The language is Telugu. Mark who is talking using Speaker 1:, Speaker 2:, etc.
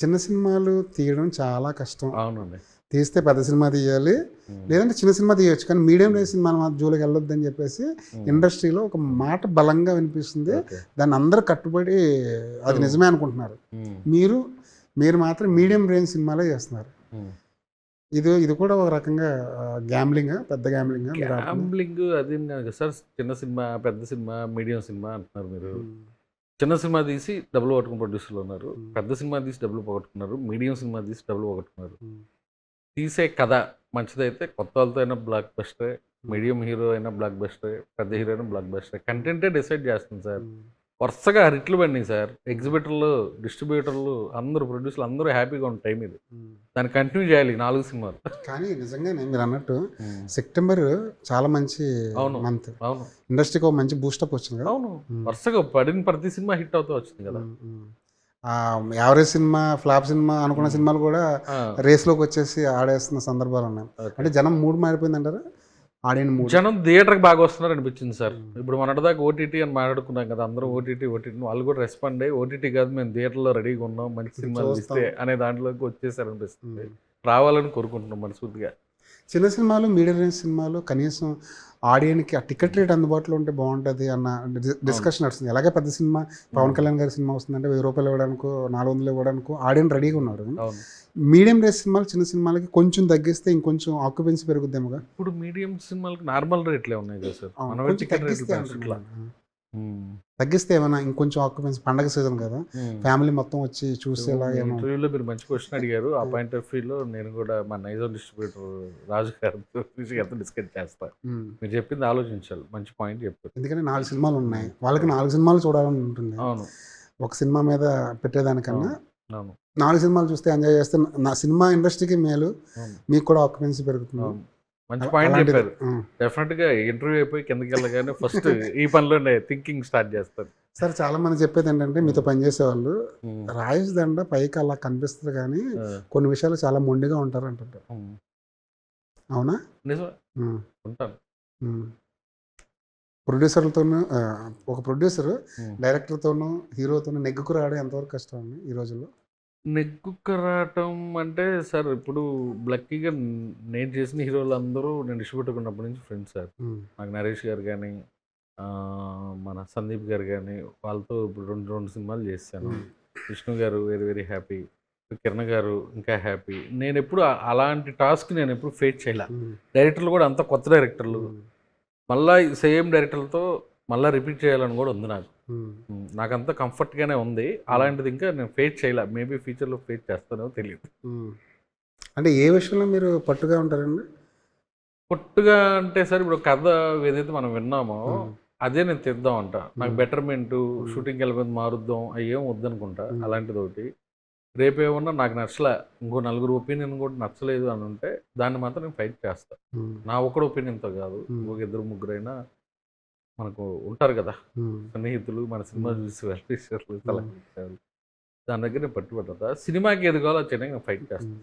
Speaker 1: చిన్న సినిమాలు తీయడం చాలా కష్టం
Speaker 2: అవునండి
Speaker 1: తీస్తే పెద్ద సినిమా తీయాలి. లేదంటే చిన్న సినిమా తీయొచ్చు కానీ మీడియం రేంజ్ సినిమా జోలికి వెళ్ళొద్దని చెప్పేసి
Speaker 2: ఉమ్.
Speaker 1: ఇండస్ట్రీలో ఒక మాట బలంగా వినిపిస్తుంది. దాన్ని అందరూ కట్టుబడి అది. నిజమే అనుకుంటున్నారు. మీరు మీరు మాత్రం మీడియం రేంజ్ సినిమాలే చేస్తున్నారు. ఇది ఇది కూడా ఒక రకంగా గ్యాంబ్లింగ్ పెద్ద గ్యాంబ్లింగ్
Speaker 2: గ్యాంబ్లింగ్ అది సార్ చిన్న సినిమా పెద్ద సినిమా మీడియం సినిమా అంటున్నారు మీరు చిన్న సినిమా తీసి డబ్బులు పట్టుకుని ప్రొడ్యూసర్లు ఉన్నారు. పెద్ద సినిమా తీసి డబ్బులు పోగొట్టుకున్నారు. మీడియం సినిమా తీసి డబ్బులు పోగొట్టుకున్నారు. తీసే కథ మంచిదైతే కొత్త వాళ్ళతో అయినా బ్లాక్ బస్టర్ మీడియం హీరో అయినా బ్లాక్ బస్టర్ పెద్ద హీరో అయినా బ్లాక్ బస్టర్ కంటెంటే డిసైడ్ చేస్తుంది సార్. వరుసగా హిట్లు పడినాయి సార్. ఎగ్జిబిటర్లు డిస్ట్రిబ్యూటర్లు అందరూ ప్రొడ్యూసర్లు అందరూ హ్యాపీగా ఉన్న టైం ఇది. దాన్ని కంటిన్యూ చేయాలి నాలుగు సినిమాలు.
Speaker 1: కానీ నిజంగానే మీరు అన్నట్టు సెప్టెంబర్ చాలా మంచి
Speaker 2: అవును.
Speaker 1: మంత్
Speaker 2: అవును.
Speaker 1: ఇండస్ట్రీకి ఒక మంచి బూస్టప్ వచ్చింది కదా?
Speaker 2: అవును. వరుసగా పడిన ప్రతి సినిమా హిట్ అవుతూ వచ్చింది కదా.
Speaker 1: యావరేజ్ సినిమా ఫ్లాప్ సినిమా అనుకున్న. సినిమాలు కూడా
Speaker 2: ఆ,
Speaker 1: రేస్లోకి వచ్చేసి ఆడేస్తున్న సందర్భాలు ఉన్నాయి. అంటే జనం మూడు మారిపోయింది అంటారా ఆడియన్ మూడు
Speaker 2: జనం థియేటర్కి బాగా వస్తున్నారు అనిపించింది సార్. ఇప్పుడు మొన్నటిదాకా ఓటీటీ అని మాట్లాడుకున్నాం కదా అందరూ ఓటీటీ ఓటీటీ వాళ్ళు కూడా రెస్పాండ్ అయ్యి ఓటీటీ కాదు మేము థియేటర్లో రెడీగా ఉన్నాం మంచి సినిమాలు. ఇస్తే అనే దాంట్లోకి వచ్చేసారు అనిపిస్తుంది. రావాలని కోరుకుంటున్నాం మనస్ఫూర్తిగా
Speaker 1: చిన్న సినిమాలు మీడియం రేంజ్ సినిమాలు కనీసం ఆడియన్కి ఆ టికెట్ రేట్ అందుబాటులో ఉంటే బాగుంటుంది అన్న డిస్కషన్ నడుస్తుంది. ఎలాగే పెద్ద సినిమా పవన్ కళ్యాణ్ గారి సినిమా వస్తుందంటే వెయ్యి రూపాయలు ఇవ్వడానికో నాలుగు వందలు ఇవ్వడానికో ఆడియన్ రెడీగా ఉన్నారు. మీడియం రేంజ్ సినిమాలు చిన్న సినిమాలకి కొంచెం తగ్గిస్తే ఇంకొంచెం ఆక్యుపెన్సీ పెరుగుద్దేమోగా?
Speaker 2: ఇప్పుడు మీడియం సినిమాలకు నార్మల్ రేట్లే ఉన్నాయి కదా సార్. రేట్లు
Speaker 1: తగ్గిస్తే ఏమైనా ఇంకొంచెం ఆక్యుపెన్సీ పండగ సీజన్ కదా ఫ్యామిలీ మొత్తం వచ్చి ఏమో
Speaker 2: ఇంటర్వ్యూలో మీరు మంచి క్వశ్చన్ అడిగారు. ఆ పాయింట్ ఆఫ్ వ్యూలో నేను కూడా మా నైజాం డిస్ట్రిబ్యూటర్ రాజు గారితో గారితో డిస్కస్ చేస్తాను. మీరు చెప్పింది ఆలోచించాలి. మంచి పాయింట్ చెప్పారు.
Speaker 1: ఎందుకంటే నాలుగు సినిమాలు ఉన్నాయి. వాళ్ళకి నాలుగు సినిమాలు చూడాలని ఉంటుంది.
Speaker 2: అవును.
Speaker 1: ఒక సినిమా మీద పెట్టేదానికన్నా నాలుగు సినిమాలు చూస్తే ఎంజాయ్ చేస్తే నా సినిమా ఇండస్ట్రీకి మేలు. మీకు కూడా ఆక్యుపెన్సీ పెరుగుతుంది.
Speaker 2: మంచి పాయింట్. చెప్పారు. డెఫినెట్గా ఇంటర్వ్యూ అయిపోయి కిందకి వెళ్ళగానే ఫస్ట్ ఈ పనిలోనే థింకింగ్ స్టార్ట్ చేస్తారు
Speaker 1: సార్ చాలా మంది చెప్పేది ఏంటంటే మీతో పనిచేసే వాళ్ళు రాయేష్ దండ పైకి అలా కనిపిస్తుంది కానీ కొన్ని విషయాలు చాలా మొండిగా ఉంటారు అంటుంటారు
Speaker 2: ఉమ్.
Speaker 1: అవునా.
Speaker 2: ఉంటాను.
Speaker 1: ప్రొడ్యూసర్లతోనూ ఒక ప్రొడ్యూసర్. డైరెక్టర్తోనూ హీరోతోనూ నెగ్గుకు రావడం ఎంతవరకు కష్టం అండి ఈ రోజుల్లో
Speaker 2: నెగ్గుకు రావటం అంటే సార్ ఇప్పుడు లక్కీగా నేను చేసిన హీరోలు అందరూ నేను డిస్ట్రిబ్యూటర్ ఉన్నప్పటి నుంచి ఫ్రెండ్స్ సార్. నాకు నరేష్ గారు కానీ మన సందీప్ గారు కానీ వాళ్ళతో ఇప్పుడు రెండు రెండు సినిమాలు చేశాను. విష్ణు గారు వెరీ వెరీ హ్యాపీ కిరణ్ గారు ఇంకా హ్యాపీ నేను ఎప్పుడు అలాంటి టాస్క్ నేను ఎప్పుడు ఫేస్ చేయలే. డైరెక్టర్లు కూడా అంత కొత్త డైరెక్టర్లు. మళ్ళా సేమ్ డైరెక్టర్లతో మళ్ళీ రిపీట్ చేయాలని కూడా ఉంది నాకు నాకంతా కంఫర్ట్గానే ఉంది అలాంటిది ఇంకా నేను ఫేస్ చేయలే మేబీ ఫ్యూచర్లో ఫేస్ చేస్తానో తెలియదు.
Speaker 1: అంటే ఏ విషయంలో మీరు పట్టుగా ఉంటారండి
Speaker 2: పొట్టుగా అంటే సార్ ఇప్పుడు కథ ఏదైతే మనం విన్నామో. అదే నేను తెద్దాం అంట నాకు. బెటర్మెంట్ షూటింగ్కి వెళ్ళిపోతే మారుద్దాం అయ్యేం వద్దనుకుంటా. అలాంటిది ఒకటి రేపేమన్నా నాకు నచ్చలే ఇంకో నలుగురు ఒపీనియన్ కూడా నచ్చలేదు అని ఉంటే దాన్ని మాత్రం నేను ఫైట్ చేస్తా
Speaker 1: ఉం.
Speaker 2: నా ఒక్కడు ఒపీనియన్తో కాదు. ఇంకొక ఇద్దరు ముగ్గురైనా మనకు ఉంటారు కదా. స్నేహితులు మన సినిమా. చూసి వెల్ఫేషర్లు తల దాని దగ్గర నేను పట్టుబడ్డా సినిమాకి ఎదుగాలో వచ్చి నేను ఫైట్ చేస్తాను.